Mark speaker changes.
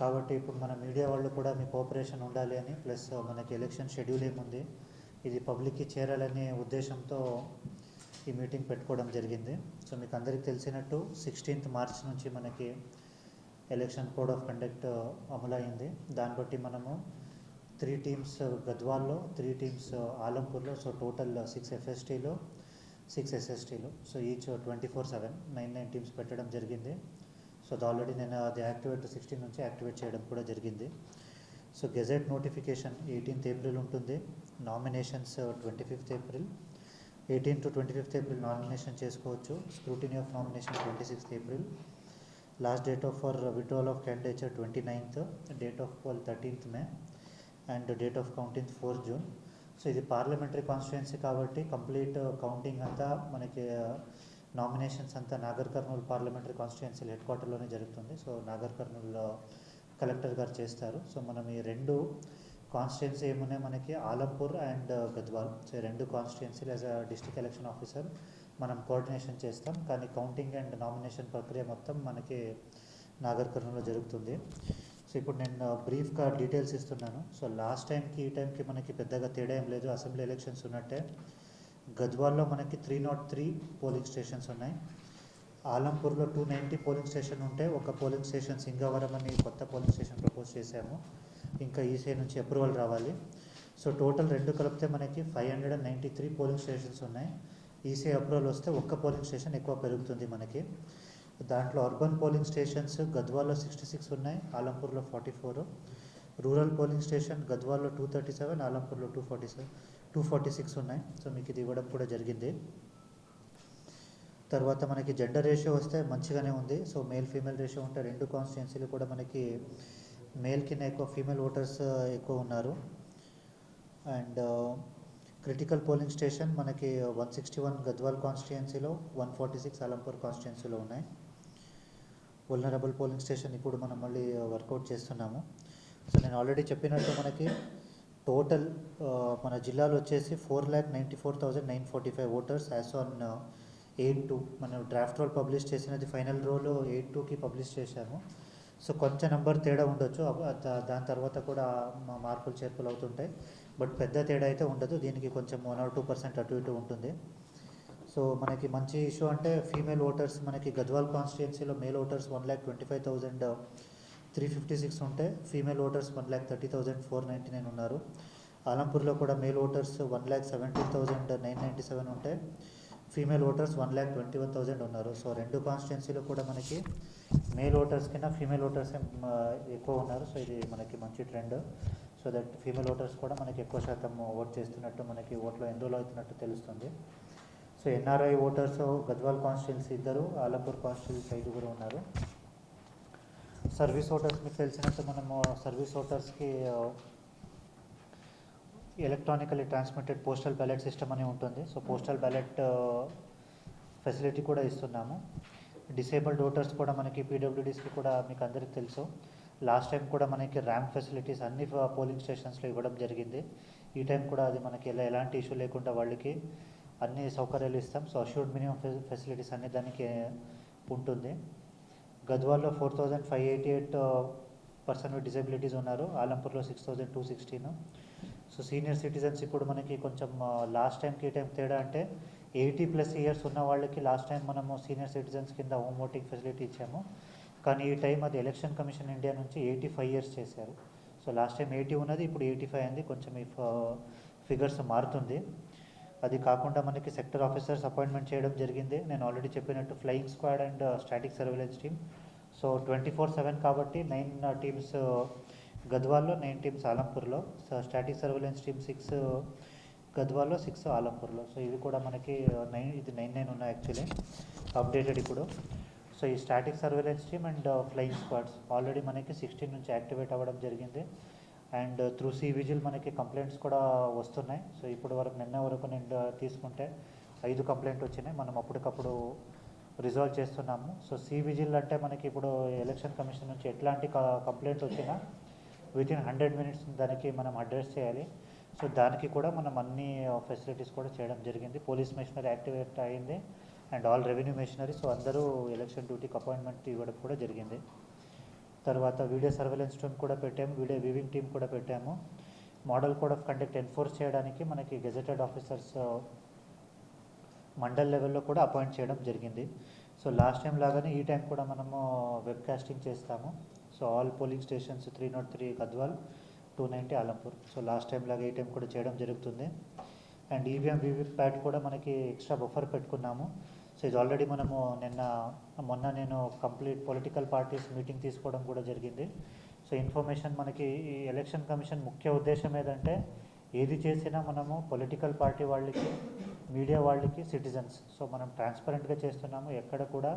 Speaker 1: కాబట్టి ఇప్పుడు మన మీడియా వాళ్ళు కూడా మీ కోఆపరేషన్ ఉండాలి అని ప్లస్ మనకి ఎలక్షన్ షెడ్యూల్ ఏముంది ఇది పబ్లిక్కి చేరాలనే ఉద్దేశంతో ఈ మీటింగ్ పెట్టుకోవడం జరిగింది. సో మీకు అందరికీ తెలిసినట్టు సిక్స్టీన్త్ మార్చ్ నుంచి మనకి ఎలక్షన్ కోడ్ ఆఫ్ కండక్ట్ అమలైంది. దాన్ని బట్టి మనము త్రీ టీమ్స్ గద్వాల్లో త్రీ టీమ్స్ ఆలంపూర్లో సో టోటల్ సిక్స్ ఎఫ్ఎస్టీలో six ఎస్ఎస్టీలో. So each twenty four seven nine nine teams పెట్టడం జరిగింది. సో అది ఆల్రెడీ నేను అది యాక్టివేట్ సిక్స్టీన్ నుంచి యాక్టివేట్ చేయడం కూడా జరిగింది. So gazette notification eighteenth April ఉంటుంది. Nominations twenty fifth April eighteen to twenty fifth April nomination చేసుకోవచ్చు. Scrutiny of nomination twenty sixth April last date of for withdrawal of candidature twenty ninth date of poll thirteenth May and date of counting fourth June so ఇది parliamentary constituency కాబట్టి complete counting అంతా మనకి nominations అంతా Nagar Kurnool parliamentary constituency head క్వార్టర్లోనే జరుగుతుంది. So Nagar కర్నూలులో collector గారు చేస్తారు. సో మనం ఈ రెండు కాన్స్టిట్యున్సీ ఏమున్నాయి మనకి? ఆలంపూర్ అండ్ గద్వాల్. సో ఈ రెండు కాన్స్టిట్యున్సీలు as a district election officer మనం కోఆర్డినేషన్ చేస్తాం. కానీ కౌంటింగ్ అండ్ నామినేషన్ ప్రక్రియ మొత్తం మనకి నాగర్ కర్నూలులో జరుగుతుంది. సో ఇప్పుడు నేను బ్రీఫ్గా డీటెయిల్స్ ఇస్తున్నాను. సో లాస్ట్ టైంకి ఈ టైంకి మనకి పెద్దగా తేడా ఏం లేదు. అసెంబ్లీ ఎలక్షన్స్ ఉన్నట్టే. గద్వాల్లో మనకి three nought three polling stations ఉన్నాయి. ఆలంపూర్లో టూ నైంటీ పోలింగ్ స్టేషన్ ఉంటే ఒక పోలింగ్ స్టేషన్ సింగవరం అని కొత్త పోలింగ్ స్టేషన్ ప్రపోజ్ చేశాము. ఇంకా ఈసీ నుంచి అప్రూవల్ రావాలి. సో టోటల్ రెండు కలిపితే మనకి five hundred and ninety three polling stations ఉన్నాయి. ఈసీ అప్రూవల్ వస్తే ఒక్క పోలింగ్ స్టేషన్ ఎక్కువ పెరుగుతుంది మనకి. దాంట్లో అర్బన్ పోలింగ్ స్టేషన్స్ గద్వాల్లో సిక్స్టీ సిక్స్ ఉన్నాయి ఆలంపూర్లో forty four rural polling station గద్వాల్లో two thirty seven ఆలంపూర్లో two forty seven two forty six ఉన్నాయి. సో మీకు ఇది ఇవ్వడం కూడా జరిగింది. తర్వాత మనకి జెండర్ రేషియో వస్తే మంచిగానే ఉంది. సో మేల్ ఫీమేల్ రేషియో ఉంటే రెండు కాన్స్టిట్యున్సీలు కూడా మనకి మేల్ కింద ఎక్కువ ఫీమేల్ ఓటర్స్ ఎక్కువ ఉన్నారు. అండ్ క్రిటికల్ పోలింగ్ స్టేషన్ మనకి వన్ సిక్స్టీ వన్ గద్వాల్ కాన్స్టిట్యున్సీలో వన్ ఫార్టీ సిక్స్ అలంపూర్ కాన్స్టిట్యున్సీలో ఉన్నాయి. వల్నరబుల్ పోలింగ్ స్టేషన్ ఇప్పుడు మనం మళ్ళీ వర్కౌట్ చేస్తున్నాము. సో నేను ఆల్రెడీ చెప్పినట్టు మనకి టోటల్ uh, మన జిల్లాలో వచ్చేసి four lakh ninety four thousand nine forty five voters as on eight two మనం డ్రాఫ్ట్ రోల్ పబ్లిష్ చేసినది ఫైనల్ రోల్ ఎయిట్ టూకి పబ్లిష్ చేశాము. సో కొంచెం నెంబర్ తేడా ఉండొచ్చు. దాని తర్వాత కూడా మా మార్పులు చేర్పులు అవుతుంటాయి. బట్ పెద్ద తేడా అయితే ఉండదు. దీనికి కొంచెం వన్ ఆర్ టూ పర్సెంట్ అటు ఇటు ఉంటుంది. సో మనకి మంచి ఇష్యూ అంటే ఫీమేల్ ఓటర్స్ మనకి గద్వాల్ కాన్స్టిట్యున్సీలో male voters one lakh twenty five thousand three fifty six ఉంటే female voters one lakh thirty thousand four ninety nine ఉన్నారు. ఆలంపూర్లో కూడా male voters one lakh seventeen thousand nine ninety seven ఉంటే female voters one lakh twenty one thousand ఉన్నారు. So రెండు కాన్స్టిట్యున్సీలో కూడా మనకి మేల్ ఓటర్స్ కింద ఫీమేల్ ఓటర్స్ ఎక్కువ ఉన్నారు. సో ఇది మనకి మంచి trend. So that female voters కూడా మనకి ఎక్కువ శాతం ఓట్ చేస్తున్నట్టు మనకి ఓట్లో ఎన్రోల్ అవుతున్నట్టు తెలుస్తుంది. So NRI voters Gadwal constituency ఇద్దరు ఆలంపూర్ కాన్స్టిట్యున్సీ ఐదుగురు ఉన్నారు. సర్వీస్ హోటల్స్ మీకు తెలిసినంత మనము service హోటల్స్కి electronically transmitted postal ballot system అని ఉంటుంది. సో పోస్టల్ బ్యాలెట్ ఫెసిలిటీ కూడా ఇస్తున్నాము. డిసేబుల్డ్ ఓటర్స్ కూడా మనకి పీడబ్ల్యూడీస్కి కూడా మీకు అందరికీ తెలుసు. లాస్ట్ టైం కూడా మనకి ర్యాంప్ ఫెసిలిటీస్ అన్ని పోలింగ్ స్టేషన్స్లో ఇవ్వడం జరిగింది. ఈ టైం కూడా అది మనకి ఎలా ఎలాంటి ఇష్యూ లేకుండా వాళ్ళకి అన్ని సౌకర్యాలు ఇస్తాం. సో అష్యూర్డ్ మినిమం ఫెసిలిటీస్ అన్ని దానికి ఉంటుంది. గద్వాల్లో four thousand five eighty eight person with disabilities ఉన్నారు. ఆలంపూర్లో six thousand two sixteen. So senior citizens ఇప్పుడు మనకి కొంచెం లాస్ట్ టైంకి ఈ టైం తేడా అంటే ఎయిటీ ప్లస్ ఇయర్స్ ఉన్న వాళ్ళకి లాస్ట్ టైం మనము సీనియర్ సిటిజన్స్ కింద హోమ్ ఓటింగ్ ఫెసిలిటీ ఇచ్చాము. కానీ ఈ టైం అది ఎలక్షన్ కమిషన్ ఇండియా నుంచి ఎయిటీ ఫైవ్ ఇయర్స్ చేశారు. సో లాస్ట్ టైం ఎయిటీ ఉన్నది ఇప్పుడు ఎయిటీ ఫైవ్ అయింది. కొంచెం ఈ ఫిగర్స్ మారుతుంది. అది కాకుండా మనకి సెక్టర్ ఆఫీసర్స్ అపాయింట్మెంట్ చేయడం జరిగింది. నేను ఆల్రెడీ చెప్పినట్టు flying squad and static surveillance team so twenty four seven కాబట్టి నైన్ టీమ్స్ uh, uh, గద్వాల్లో nine teams ఆలంపూర్లో. So static surveillance team six గద్వాల్లో six ఆలంపూర్లో. సో ఇవి కూడా మనకి uh, నైన్ ఇది నైన్ నైన్ ఉన్నాయి యాక్చువల్లీ అప్డేటెడ్ ఇప్పుడు. సో ఈ static surveillance team and flying squads already మనకి సిక్స్టీన్ నుంచి యాక్టివేట్ అవ్వడం జరిగింది. అండ్ త్రూ సి విజిల్ మనకి కంప్లైంట్స్ కూడా వస్తున్నాయి. సో ఇప్పుడు వరకు నిన్న వరకు నేను తీసుకుంటే ఐదు కంప్లైంట్ వచ్చినాయి. మనం అప్పటికప్పుడు రిజాల్వ్ చేస్తున్నాము. సో సి విజిల్ అంటే మనకి ఇప్పుడు ఎలక్షన్ కమిషన్ నుంచి ఎట్లాంటి కంప్లైంట్ వచ్చినా విత్ ఇన్ హండ్రెడ్ మినిట్స్ దానికి మనం అడ్రస్ చేయాలి. సో దానికి కూడా మనం అన్ని ఫెసిలిటీస్ కూడా చేయడం జరిగింది. పోలీస్ మిషనరీ యాక్టివేట్ అయింది and all revenue machinery. So అందరూ ఎలక్షన్ డ్యూటీకి అపాయింట్మెంట్ ఇవ్వడం కూడా జరిగింది. తర్వాత వీడియో సర్వేలెన్స్ టీమ్ కూడా పెట్టాము వీడియో వీవింగ్ టీం కూడా పెట్టాము. Model code of conduct enforce చేయడానికి మనకి గెజెటెడ్ ఆఫీసర్స్ మండల్ లెవెల్లో కూడా అపాయింట్ చేయడం జరిగింది. సో లాస్ట్ టైం లాగానే ఈ టైం కూడా మనము వెబ్ కాస్టింగ్ చేస్తాము. So all polling stations three nought three Gadwal two ninety Alampur so last time లాగా ఈ టైం కూడా చేయడం జరుగుతుంది. అండ్ ఈవీఎం ప్యాట్ కూడా మనకి ఎక్స్ట్రా బఫర్ పెట్టుకున్నాము. సో ఇది ఆల్రెడీ మనము నిన్న మొన్న నేను కంప్లీట్ పొలిటికల్ పార్టీస్ మీటింగ్ తీసుకోవడం కూడా జరిగింది. సో ఇన్ఫర్మేషన్ మనకి ఈ ఎలక్షన్ కమిషన్ ముఖ్య ఉద్దేశం ఏదంటే ఏది చేసినా మనము పొలిటికల్ పార్టీ వాళ్ళకి మీడియా వాళ్ళకి సిటిజన్స్ సో మనం ట్రాన్స్పరెంట్గా చేస్తున్నాము ఎక్కడ కూడా